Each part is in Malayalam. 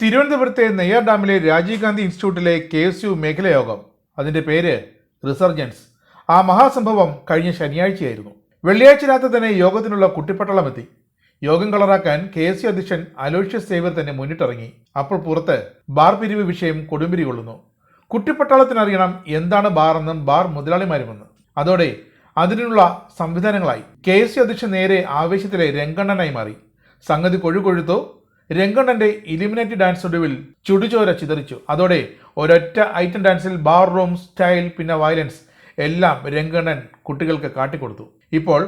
തിരുവനന്തപുരത്തെ നെയ്യാർ ഡാമിലെ രാജീവ് ഗാന്ധി ഇൻസ്റ്റിറ്റ്യൂട്ടിലെ കെ എസ് യു മേഖലയോഗം. അതിന്റെ പേര് റിസർജൻസ്. ആ മഹാസംഭവം കഴിഞ്ഞ ശനിയാഴ്ചയായിരുന്നു. വെള്ളിയാഴ്ച രാത്രി തന്നെ യോഗത്തിനുള്ള കുട്ടിപ്പട്ടളം എത്തി യോഗം കളറാക്കാൻ കെ എസ് യു അധ്യക്ഷൻ അലോഷ്യസ് സേവർ തന്നെ മുന്നിട്ടിറങ്ങി. അപ്പോൾ പുറത്ത് ബാർ പിരിവ് വിഷയം കൊടുമ്പിരി കൊള്ളുന്നു. കുട്ടിപ്പട്ടാളത്തിനറിയണം എന്താണ് ബാർ എന്നും ബാർ മുതലാളിമാരുമെന്ന്. അതോടെ അതിനുള്ള സംവിധാനങ്ങളായി കെ എസ് യു അധ്യക്ഷൻ നേരെ ആവേശത്തിലെ രംഗണ്ണനായി മാറി. സംഗതി കൊഴുകൊഴുത്തു രംഗണ്ണന്റെ ഇലിമിനേറ്റ് ഡാൻസ് ഒടുവിൽ ചുടുചോര ചിതറിച്ചു. അതോടെ ഒരൊറ്റ ഐറ്റം ഡാൻസിൽ ബാർ റൂം സ്റ്റൈൽ പിന്നെ വയലൻസ് എല്ലാം രംഗണ്ണൻ കുട്ടികൾക്ക് കാട്ടിക്കൊടുത്തു. ഇപ്പോൾ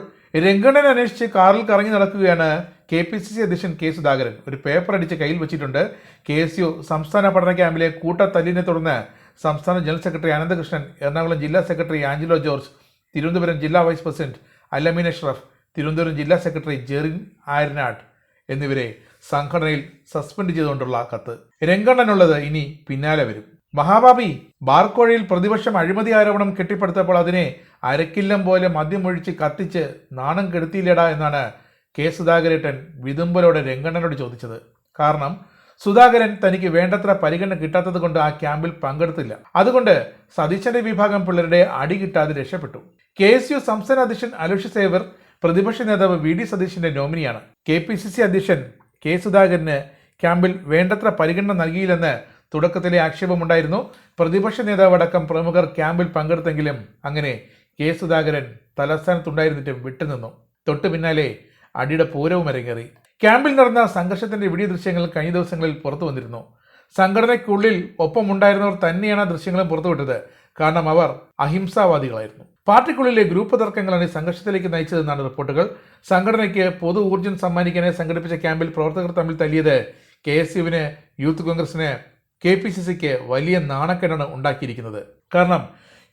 രംഗണ്ണൻ അന്വേഷിച്ച് കാറിൽ കറങ്ങി നടക്കുകയാണ് കെ പി സി സി അധ്യക്ഷൻ കെ സുധാകരൻ. ഒരു പേപ്പർ അടിച്ച് കയ്യിൽ വെച്ചിട്ടുണ്ട്. കെ എസ് യു സംസ്ഥാന പഠന ക്യാമ്പിലെ കൂട്ടത്തല്ലിനെ തുടർന്ന് സംസ്ഥാന ജനറൽ സെക്രട്ടറി അനന്തകൃഷ്ണൻ എറണാകുളം ജില്ലാ സെക്രട്ടറി ആഞ്ചലോ ജോർജ് തിരുവനന്തപുരം ജില്ലാ വൈസ് പ്രസിഡന്റ് അല്ലമീൻ അഷ്റഫ് തിരുവനന്തപുരം ജില്ലാ സെക്രട്ടറി ജെറിൻ ആയരനാട് എന്നിവരെ സംഘടനയിൽ സസ്പെൻഡ് ചെയ്തുകൊണ്ടുള്ള കത്ത്. രംഗണ്ണനുള്ളത് ഇനി പിന്നാലെ വരും. മഹാബാബി ബാർക്കോഴയിൽ പ്രതിപക്ഷം അഴിമതി ആരോപണം കെട്ടിപ്പടുത്തപ്പോൾ അതിനെ അരക്കില്ലം പോലെ മദ്യമൊഴിച്ച് കത്തിച്ച് നാണം കെടുത്തിയില്ലടാ എന്നാണ് കെ. സുധാകരേട്ടൻ വിതുമ്പലോടെ രംഗണ്ണനോട് ചോദിച്ചത്. കാരണം സുധാകരൻ തനിക്ക് വേണ്ടത്ര പരിഗണന കിട്ടാത്തത് കൊണ്ട് ആ ക്യാമ്പിൽ പങ്കെടുത്തില്ല. അതുകൊണ്ട് സതീശന്റെ വിഭാഗം പിള്ളേരുടെ അടി കിട്ടാതെ രക്ഷപ്പെട്ടു. കെ. എസ്. യു സംസ്ഥാന അധ്യക്ഷൻ അലുഷ് സേവർ പ്രതിപക്ഷ നേതാവ് വി. ഡി. സതീശന്റെ നോമിനിയാണ്. കെ. പി. സി. സി അധ്യക്ഷൻ കെ സുധാകരന് ക്യാമ്പിൽ വേണ്ടത്ര പരിഗണന നൽകിയില്ലെന്ന് തുടക്കത്തിലെ ആക്ഷേപമുണ്ടായിരുന്നു. പ്രതിപക്ഷ നേതാവ് അടക്കം പ്രമുഖർ ക്യാമ്പിൽ പങ്കെടുത്തെങ്കിലും അങ്ങനെ കെ സുധാകരൻ തലസ്ഥാനത്തുണ്ടായിരുന്നിട്ടും വിട്ടുനിന്നു. തൊട്ടു പിന്നാലെ അടിയുടെ പൂരവും അരങ്ങേറി. ക്യാമ്പിൽ നടന്ന സംഘർഷത്തിന്റെ വീഡിയോ ദൃശ്യങ്ങൾ കഴിഞ്ഞ ദിവസങ്ങളിൽ പുറത്തു വന്നിരുന്നു. സംഘടനയ്ക്കുള്ളിൽ ഒപ്പമുണ്ടായിരുന്നവർ തന്നെയാണ് ദൃശ്യങ്ങളും പുറത്തുവിട്ടത്. കാരണം അവർ അഹിംസാവാദികളായിരുന്നു. പാർട്ടിക്കുള്ളിലെ ഗ്രൂപ്പ് തർക്കങ്ങളാണ് സംഘർഷത്തിലേക്ക് നയിച്ചതെന്നാണ് റിപ്പോർട്ടുകൾ. സംഘടനയ്ക്ക് പൊതു ഊർജം സമ്മാനിക്കാനായി സംഘടിപ്പിച്ച ക്യാമ്പിൽ പ്രവർത്തകർ തമ്മിൽ തല്ലിയത് കെ എസ് യുവിന് യൂത്ത് കോൺഗ്രസിന് കെ പി സി സിക്ക് വലിയ നാണക്കേടാണ് ഉണ്ടാക്കിയിരിക്കുന്നത്. കാരണം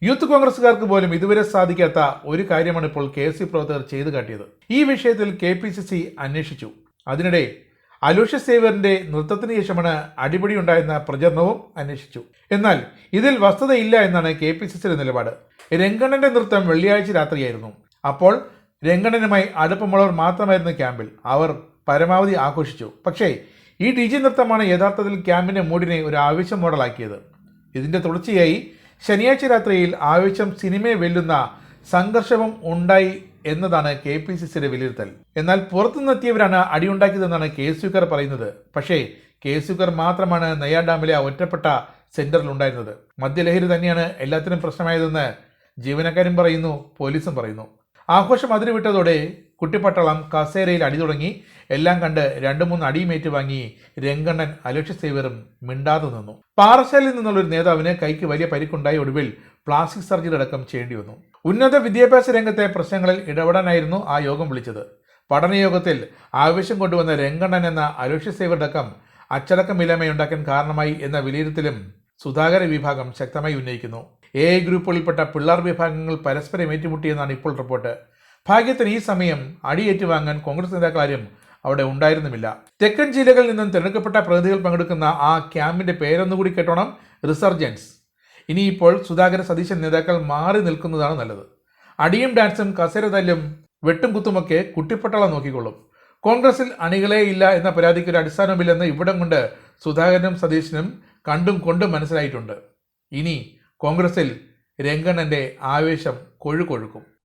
യൂത്ത് കോൺഗ്രസുകാർക്ക് പോലും ഇതുവരെ സാധിക്കാത്ത ഒരു കാര്യമാണ് ഇപ്പോൾ കെ എസ് യു പ്രവർത്തകർ ചെയ്തു കാട്ടിയത്. ഈ വിഷയത്തിൽ കെ പി സി സി അന്വേഷിച്ചു. അതിനിടെ അലോഷ്യ സേവറിന്റെ നൃത്തത്തിന് ശേഷമാണ് അടിപിടി ഉണ്ടായെന്ന പ്രചരണവും അന്വേഷിച്ചു. എന്നാൽ ഇതിൽ വസ്തുതയില്ല എന്നാണ് കെ പി സി സിയുടെ നിലപാട്. രംഗണ്ണന്റെ നൃത്തം വെള്ളിയാഴ്ച രാത്രിയായിരുന്നു. അപ്പോൾ രംഗണ്ണനുമായി അടുപ്പമുള്ളവർ മാത്രമായിരുന്നു ക്യാമ്പിൽ. അവർ പരമാവധി ആഘോഷിച്ചു. പക്ഷേ ഈ ഡി ജി നൃത്തമാണ് യഥാർത്ഥത്തിൽ ക്യാമ്പിന്റെ മൂഡിനെ ഒരു ആവേശം മോഡലാക്കിയത്. ഇതിന്റെ തുടർച്ചയായി ശനിയാഴ്ച രാത്രിയിൽ ആവേശം സിനിമയെ വെല്ലുന്ന സംഘർഷവും ഉണ്ടായി എന്നതാണ് കെ പി സി സിയുടെ വിലയിരുത്തൽ. എന്നാൽ പുറത്തുനിന്നെത്തിയവരാണ് അടിയുണ്ടാക്കിയതെന്നാണ് കെ പറയുന്നത്. പക്ഷേ കെ മാത്രമാണ് നെയ്യാർ ഡാമിലെ ആ ഒറ്റപ്പെട്ട സെന്ററിൽ ഉണ്ടായിരുന്നത്. മദ്യലഹരി തന്നെയാണ് എല്ലാത്തിനും പ്രശ്നമായതെന്ന് ജീവനക്കാരും പറയുന്നു പോലീസും പറയുന്നു. ആഘോഷം അതിരുവിട്ടതോടെ കുട്ടിപ്പട്ടാളം കസേരയിൽ അടി തുടങ്ങി. എല്ലാം കണ്ട് രണ്ടു മൂന്ന് അടിയുമേറ്റ് വാങ്ങി രംഗണ്ണൻ അലക്ഷ്യ സേവറും മിണ്ടാതെ നിന്നു. പാറശാലയിൽ നിന്നുള്ള ഒരു നേതാവിന് കൈക്ക് വലിയ പരിക്കുണ്ടായി ഒടുവിൽ പ്ലാസ്റ്റിക് സർജറി അടക്കം ചെയ്യേണ്ടി വന്നു. ഉന്നത വിദ്യാഭ്യാസ രംഗത്തെ പ്രശ്നങ്ങളിൽ ഇടപെടാനായിരുന്നു ആ യോഗം വിളിച്ചത്. പഠനയോഗത്തിൽ ആവശ്യം കൊണ്ടുവന്ന രംഗണ്ണൻ എന്ന അലോഷ്യ സേവറടക്കം അച്ചടക്കമില്ലായ്മയുണ്ടാക്കാൻ കാരണമായി എന്ന വിലയിരുത്തലും സുധാകര വിഭാഗം ശക്തമായി ഉന്നയിക്കുന്നു. എ ഐ ഗ്രൂപ്പുകളിൽപ്പെട്ട പിള്ളാർ വിഭാഗങ്ങൾ പരസ്പരം ഏറ്റുമുട്ടിയെന്നാണ് ഇപ്പോൾ റിപ്പോർട്ട്. ഭാഗ്യത്തിന് ഈ സമയം അടിയേറ്റുവാങ്ങാൻ കോൺഗ്രസ് നേതാക്കളാരും അവിടെ ഉണ്ടായിരുന്നുമില്ല. തെക്കൻ ജില്ലകളിൽ നിന്നും തിരഞ്ഞെടുക്കപ്പെട്ട പ്രതിനിധികൾ പങ്കെടുക്കുന്ന ആ ക്യാമ്പിന്റെ പേരൊന്നുകൂടി കേട്ടോണം റിസർജൻസ്. ഇനിയിപ്പോൾ സുധാകര സതീശൻ നേതാക്കൾ മാറി നിൽക്കുന്നതാണ് നല്ലത്. അടിയും ഡാൻസും കസേര തല്ലും വെട്ടും കുത്തുമൊക്കെ കുട്ടിപ്പട്ടാളം നോക്കിക്കൊള്ളും. കോൺഗ്രസിൽ അണികളേ ഇല്ല എന്ന പരാതിക്ക് ഒരു അടിസ്ഥാനമില്ലെന്ന് ഇവിടം കൊണ്ട് സുധാകരനും സതീശനും കണ്ടും കൊണ്ടും മനസ്സിലായിട്ടുണ്ട്. ഇനി കോൺഗ്രസിൽ രംഗണ്ണന്റെ ആവേശം കൊഴുകൊഴുക്കും.